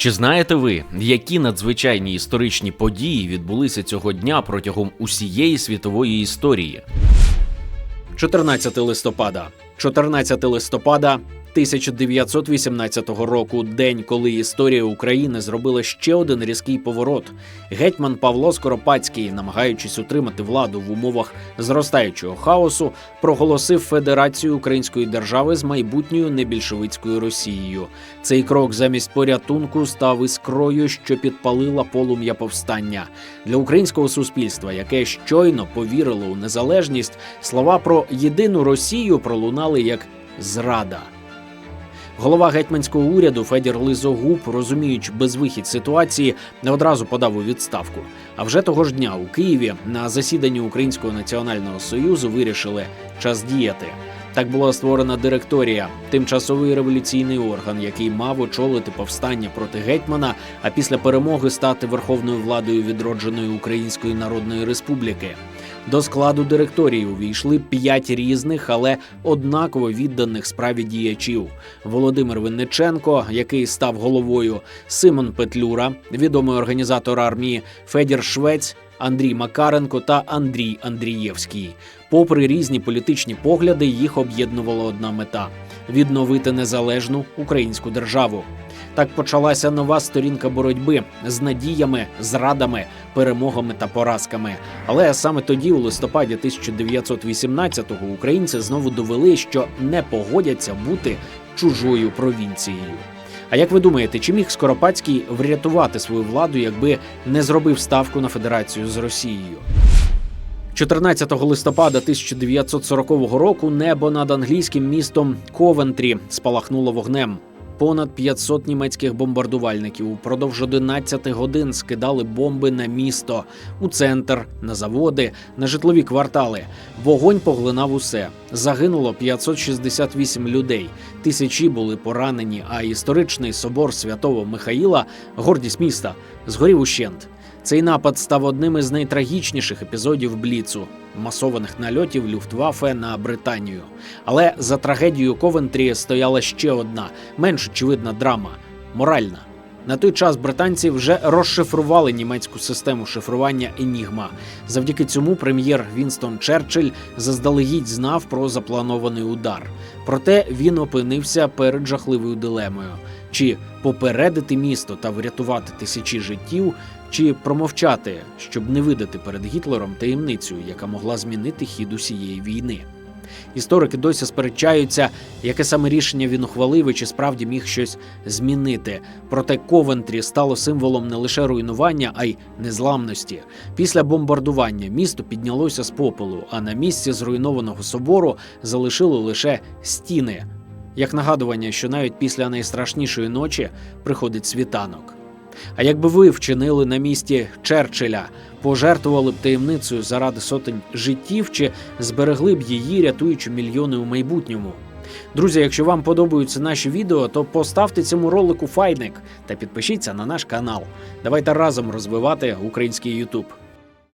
Чи знаєте ви, які надзвичайні історичні події відбулися цього дня протягом усієї світової історії? 14 листопада. 14 листопада 1918 року, день, коли історія України зробила ще один різкий поворот. Гетьман Павло Скоропадський, намагаючись утримати владу в умовах зростаючого хаосу, проголосив Федерацію Української держави з майбутньою небільшовицькою Росією. Цей крок замість порятунку став іскрою, що підпалила полум'я повстання для українського суспільства, яке щойно повірило у незалежність. Слова про єдину Росію пролунали як зрада. Голова гетьманського уряду Федір Лизогуб, розуміючи безвихідь ситуації, не одразу подав у відставку. А вже того ж дня у Києві на засіданні Українського національного союзу вирішили час діяти. Так була створена директорія, тимчасовий революційний орган, який мав очолити повстання проти гетьмана, а після перемоги стати верховною владою відродженої Української Народної Республіки. До складу директорії увійшли п'ять різних, але однаково відданих справі діячів: Володимир Винниченко, який став головою, Симон Петлюра, відомий організатор армії, Федір Швець. Андрій Макаренко та Андрій Андрієвський. Попри різні політичні погляди, їх об'єднувала одна мета відновити незалежну українську державу. Так почалася нова сторінка боротьби з надіями, зрадами, перемогами та поразками. Але саме тоді, у листопаді 1918-го, українці знову довели, що не погодяться бути чужою провінцією. А як ви думаєте, чи міг Скоропадський врятувати свою владу, якби не зробив ставку на федерацію з Росією? 14 листопада 1940 року небо над англійським містом Ковентрі спалахнуло вогнем. Понад 500 німецьких бомбардувальників упродовж 11 годин скидали бомби на місто, у центр, на заводи, на житлові квартали. Вогонь поглинав усе. Загинуло 568 людей. Тисячі були поранені. А історичний собор святого Михаїла, гордість міста, згорів ущент. Цей напад став одним із найтрагічніших епізодів Бліцу масованих нальотів Люфтваффе на Британію. Але за трагедією Ковентрі стояла ще одна менш очевидна драма моральна. На той час британці вже розшифрували німецьку систему шифрування Енігма. Завдяки цьому прем'єр Вінстон Черчилль заздалегідь знав про запланований удар. Проте він опинився перед жахливою дилемою: чи попередити місто та врятувати тисячі життів, чи промовчати, щоб не видати перед Гітлером таємницю, яка могла змінити хід усієї війни. Історики досі сперечаються, яке саме рішення він ухвалив і чи справді міг щось змінити. Проте Ковентрі стало символом не лише руйнування, а й незламності. Після бомбардування місто піднялося з попелу, а на місці зруйнованого собору залишили лише стіни, як нагадування, що навіть після найстрашнішої ночі приходить світанок. А якби ви вчинили на місці Черчилля, пожертвували б таємницею заради сотень життів чи зберегли б її, рятуючи мільйони у майбутньому? Друзі, якщо вам подобаються наші відео, то поставте цьому ролику файник та підпишіться на наш канал. Давайте разом розвивати український Ютуб.